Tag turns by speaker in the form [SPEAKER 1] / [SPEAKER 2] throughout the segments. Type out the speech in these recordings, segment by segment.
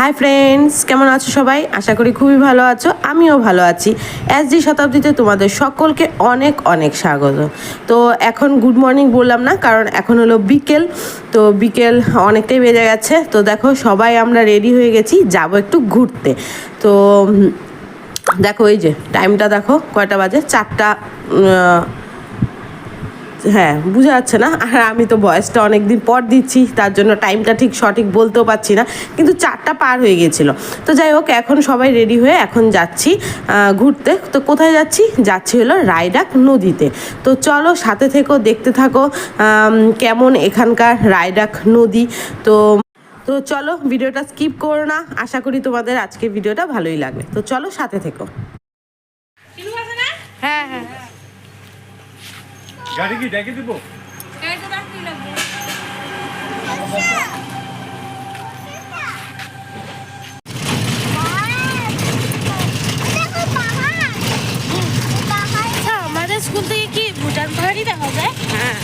[SPEAKER 1] Hi friends কেমন আছো সবাই? আশা করি খুবই ভালো আছো। আমিও ভালো আছি। এস জি শতাব্দীতে তোমাদের সকলকে অনেক অনেক স্বাগত। তো এখন গুড মর্নিং বললাম না, কারণ এখন হলো বিকেল। তো বিকেল অনেকটাই বেজে গেছে। তো দেখো, সবাই আমরা রেডি হয়ে গেছি। যাব একটু ঘুরতে। তো দেখো এই যে টাইমটা দেখো, কয়টা বাজে? চারটা হ্যাঁ বোঝা যাচ্ছে না। আর আমি তো বয়সটা অনেক দিন পর দিচ্ছি তার জন্য টাইমটা ঠিক সঠিক বলতেও পারছি না। কিন্তু চারটা পার হয়ে গেছিল তো যাই হোক এখন সবাই রেডি হয়ে এখন যাচ্ছি ঘুরতে। তো কোথায় যাচ্ছি? যাচ্ছি হলো রায়ডাক নদীতে। তো চলো সাথে থেকো দেখতে থাকো কেমন এখানকার রায়ডাক নদী। তো তো চলো ভিডিওটা স্কিপ করো না। আশা করি তোমাদের আজকে ভিডিওটা ভালোই লাগবে। তো চলো সাথে থেকো। হ্যাঁ হ্যাঁ।
[SPEAKER 2] গাড়ি কি ডেকে দিব?
[SPEAKER 3] আচ্ছা আমাদের স্কুল থেকে কি ভুটান পাহাড়ি দেখা যায়
[SPEAKER 1] হ্যাঁ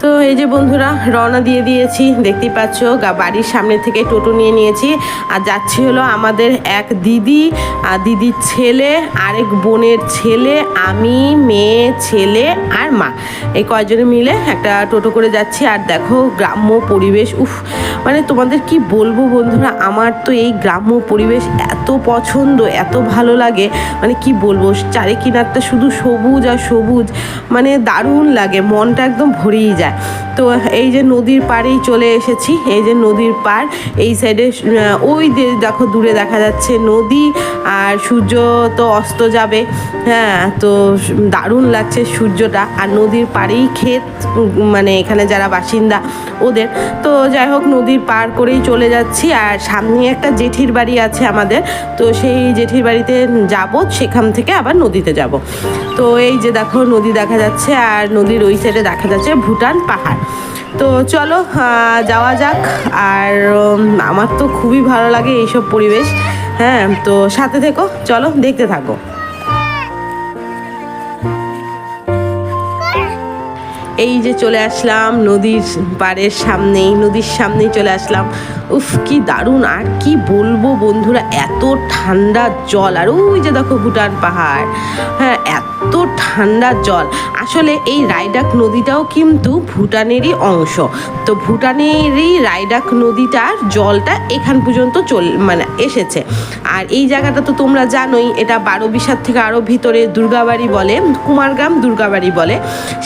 [SPEAKER 1] তো এই যে বন্ধুরা, রওনা দিয়ে দিয়েছি। দেখতেই পাচ্ছ বাড়ির সামনে থেকে টোটো নিয়ে নিয়েছি। আর যাচ্ছি হলো আমাদের এক দিদি আর দিদির ছেলে, আরেক বোনের ছেলে, আমি, মেয়ে, ছেলে আর মা। এই কয়জনে মিলে একটা টোটো করে যাচ্ছি। আর দেখো, গ্রাম্য পরিবেশ, উফ মানে তোমাদের কি বলব বন্ধুরা, আমার তো এই গ্রাম্য পরিবেশ এত পছন্দ, এত ভালো লাগে। মানে কি বলব চারি কিনারটা শুধু সবুজ আর সবুজ মানে দারুণ লাগে, মনটা একদম ভরেই যায়। তো এই যে নদীর পাড়েই চলে এসেছি, এই যে নদীর পাড়, এই সাইডে ওই দেখো দূরে দেখা যাচ্ছে নদী, আর সূর্য তো অস্ত যাবে হ্যাঁ তো দারুণ লাগছে সূর্যটা, আর নদীর পাড়েই ক্ষেত মানে এখানে যারা বাসিন্দা ওদের, তো যাই হোক নদীর পার করেই চলে যাচ্ছি, আর সামনে একটা জেঠির বাড়ি আছে আমাদের, তো সেই জেঠির বাড়িতে যাব, সেখান থেকে আবার নদীতে যাব। তো এই যে দেখো নদী দেখা যাচ্ছে, আর নদীর ওই সাইডে দেখা যাচ্ছে ভুটান পাহাড়। তো চলো যাওয়া যাক। আর আমার তো খুবই ভালো লাগে এইসব পরিবেশ। হ্যাঁ তো সাথে থেকো, চলো, দেখতে থাকো। এই যে চলে আসলাম নদীর পাড়ের সামনেই, নদীর সামনেই চলে আসলাম। উফ, কি দারুণ, আর কি বলব বন্ধুরা, এত ঠান্ডা জল। আর ওই যে দেখো ভুটান পাহাড়। হ্যাঁ ঠান্ডা জল। আসলে এই রায়ডাক নদীটাও কিন্তু ভুটানেরই অংশ। তো ভুটানেরই রায়ডাক নদীটার জলটা এখান পর্যন্ত চল মানে এসেছে। আর এই জায়গাটা তো তোমরা জানোই, এটা বারো বিশার থেকে আরও ভিতরে দুর্গাবাড়ি বলে, কুমারগ্রাম দুর্গাবাড়ি বলে।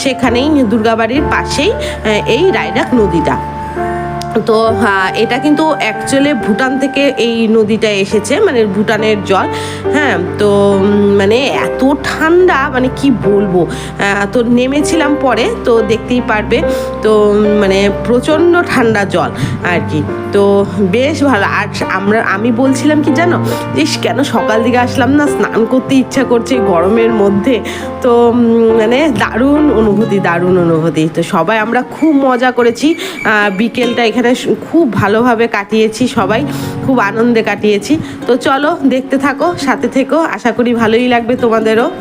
[SPEAKER 1] সেখানেই দুর্গাবাড়ির পাশেই এই রায়ডাক নদীটা। তো হ্যাঁ, এটা কিন্তু অ্যাকচুয়ালি ভুটান থেকে এই নদীটা এসেছে মানে ভুটানের জল। হ্যাঁ তো মানে এত ঠান্ডা মানে কি বলব? তো নেমেছিলাম পরে তো দেখতেই পারবে। তো মানে প্রচণ্ড ঠান্ডা জল আর কি। তো বেশ ভালো। আর আমরা আমি বলছিলাম কি জানো? যে কেন সকাল দিকে আসলাম না? স্নান করতে ইচ্ছা করছে গরমের মধ্যে। তো মানে দারুণ অনুভূতি দারুণ অনুভূতি। তো সবাই আমরা খুব মজা করেছি। বিকেলটা এখানে স- খুব ভালোভাবে কাটিয়েছি সবাই, খুব আনন্দে কাটিয়েছি। তো চলো দেখতে থাকো, সাথে থেকো, আশা করি ভালোই লাগবে তোমাদেরও।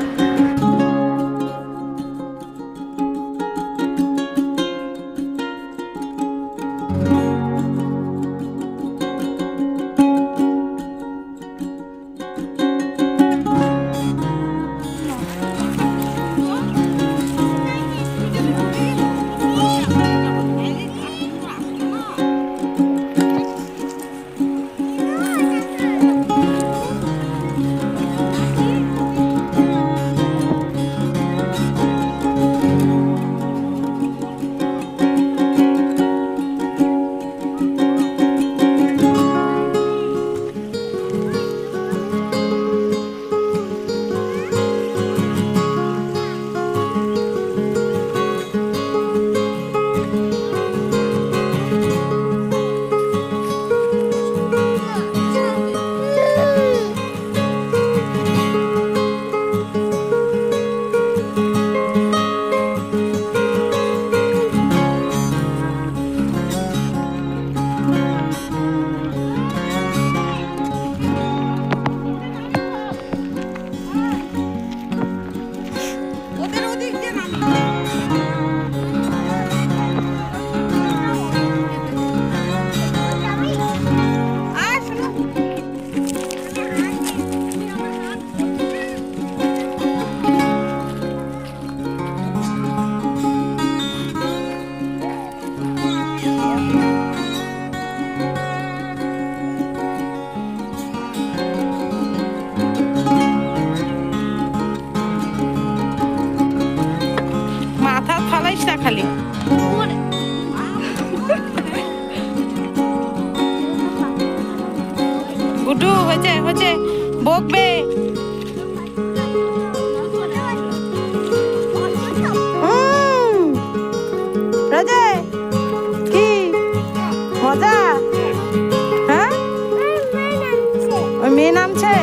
[SPEAKER 1] রাজে কি? মজা? হ্যাঁ? ওই মেয়ে নামছে?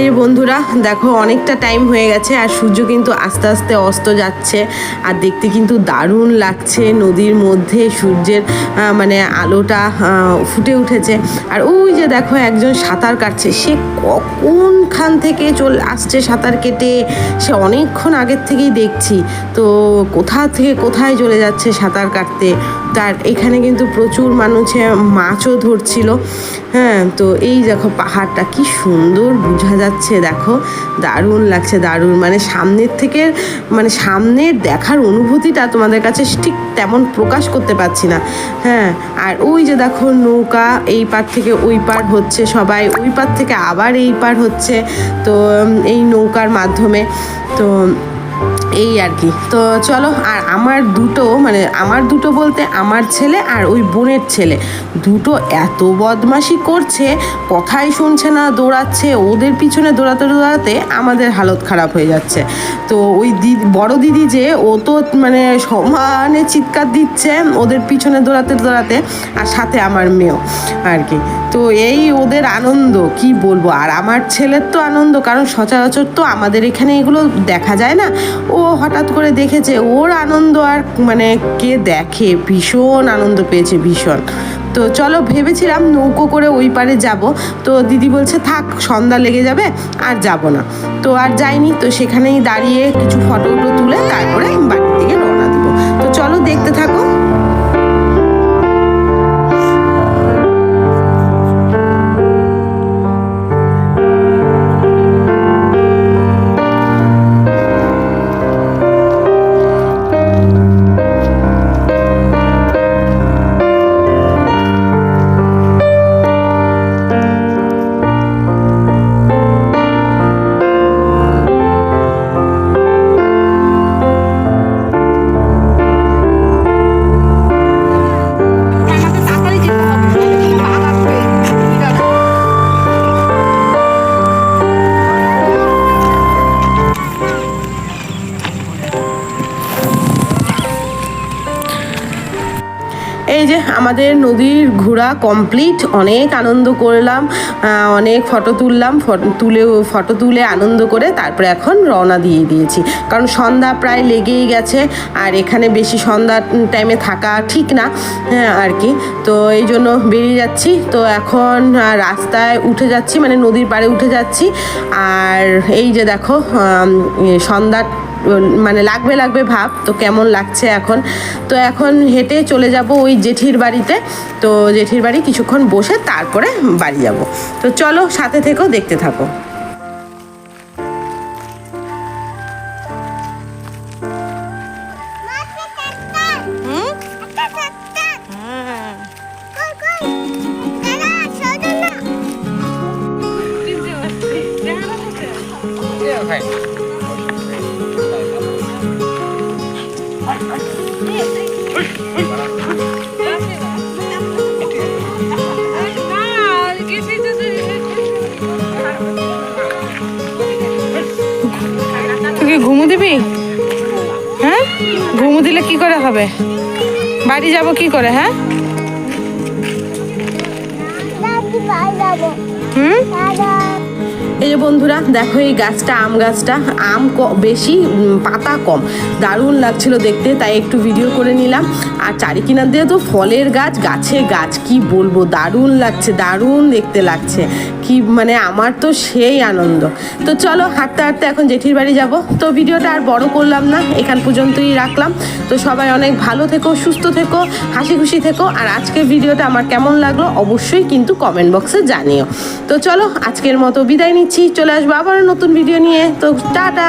[SPEAKER 1] এই বন্ধুরা, দেখো অনেকটা টাইম হয়ে গেছে আর সূর্য কিন্তু আস্তে আস্তে অস্ত যাচ্ছে। আর দেখতে কিন্তু দারুণ লাগছে নদীর মধ্যে সূর্যের মানে আলোটা ফুটে উঠেছে। আর ওই যে দেখো একজন সাঁতার কাটছে। সে কখনখান থেকে চলে, আসছে সাঁতার কেটে? সে অনেকক্ষণ আগের থেকেই দেখছি। তো কোথা থেকে কোথায় চলে যাচ্ছে সাঁতার কাটতে? তার এখানে কিন্তু প্রচুর মানুষে মাছও ধরছিল। হ্যাঁ তো এই দেখো পাহাড়টা কি সুন্দর বোঝা যাচ্ছে, দেখো। দারুণ লাগছে, দারুণ। মানে সামনের থেকে মানে সামনের দেখার অনুভূতিটা তোমাদের কাছে ঠিক তেমন প্রকাশ করতে পারছি না। হ্যাঁ আর ওই যে দেখো নৌকা, এই পার থেকে ওই পার হচ্ছে সবাই, ওই পার থেকে আবার এই পার হচ্ছে। তো এই নৌকার মাধ্যমে, তো এই আর কি। তো চলো, আর আমার দুটো মানে আমার দুটো বলতে আমার ছেলে আর ওই বোনের ছেলে। দুটো এত বদমাশি করছে, কথাই শুনছে না, দৌড়াচ্ছে, ওদের পিছনে দৌড়াতে দৌড়াতে আমাদের হালত খারাপ হয়ে যাচ্ছে। তো ওই দিদি বড় দিদি যে, ও তো মানে সমানে চিৎকার দিচ্ছে ওদের পিছনে দৌড়াতে দৌড়াতে, আর সাথে আমার মেয়েও আর কি। তো এই ওদের আনন্দ, কি বলব? আর আমার ছেলের তো আনন্দ, কারণ সচরাচর তো আমাদের এখানে এগুলো দেখা যায় না। ও হঠাৎ করে দেখেছে, ওর আনন্দ আর মানে কে দেখে? ভীষণ আনন্দ পেয়েছে, ভীষণ। তো চলো ভেবেছিলাম নৌকো করে ওই পারে যাব। তো দিদি বলছে, থাক, সন্ধ্যা লেগে যাবে, আর যাব না। তো আর যাইনি, তো সেখানেই দাঁড়িয়ে কিছু ফটো তুলে তারপরে বাড়ির আমাদের নদীর ঘোরা কমপ্লিট অনেক আনন্দ করলাম অনেক ফটো তুললাম তুলে ফটো তুলে আনন্দ করে তারপরে এখন রওনা দিয়ে দিয়েছি। কারণ সন্ধ্যা প্রায় লেগেই গেছে, আর এখানে বেশি সন্ধ্যা টাইমে থাকা ঠিক না হ্যাঁ আর কি। তো এই জন্য বেরিয়ে যাচ্ছি। তো এখন রাস্তায় উঠে যাচ্ছি মানে নদীর পাড়ে উঠে যাচ্ছি। আর এই যে দেখো সন্ধ্যা মানে লাগবে লাগবে ভাব তো কেমন লাগছে এখন তো এখন হেঁটে চলে যাব ওই জেঠির বাড়িতে তো জেঠির বাড়ি কিছুক্ষণ বসে তারপরে বাড়ি যাব তো চলো সাথে থেকেও দেখতে থাকো Okay. দিলে কি করে হবে? বাড়ি যাব কি করে হ্যাঁ? হুম? এই যে বন্ধুরা, দেখো এই গাছটা, আম গাছটা। আম বেশি পাতা কম। দারুণ লাগছিল দেখতে, তাই একটু ভিডিও করে নিলাম। আর চারি কিনার দিয়ে তো ফলের গাছ, গাছে গাছ, কি বলব? দারুণ লাগছে, দারুণ দেখতে লাগছে। কি মানে আমার তো সেই আনন্দ। তো চলো, হাঁটতে হাঁটতে এখন জেঠির বাড়ি যাব। তো ভিডিওটা আর বড় করলাম না, এখান পর্যন্তই রাখলাম। তো সবাই অনেক ভালো থেকো, সুস্থ থেকো, হাসি খুশি থেকো। আর আজকের ভিডিওটা আমার কেমন লাগল, অবশ্যই কিন্তু কমেন্ট বক্সে জানিও। তো চলো, আজকের মতো বিদায় নিচ্ছি চলে আসব আবার নতুন ভিডিও নিয়ে। তো টাটা।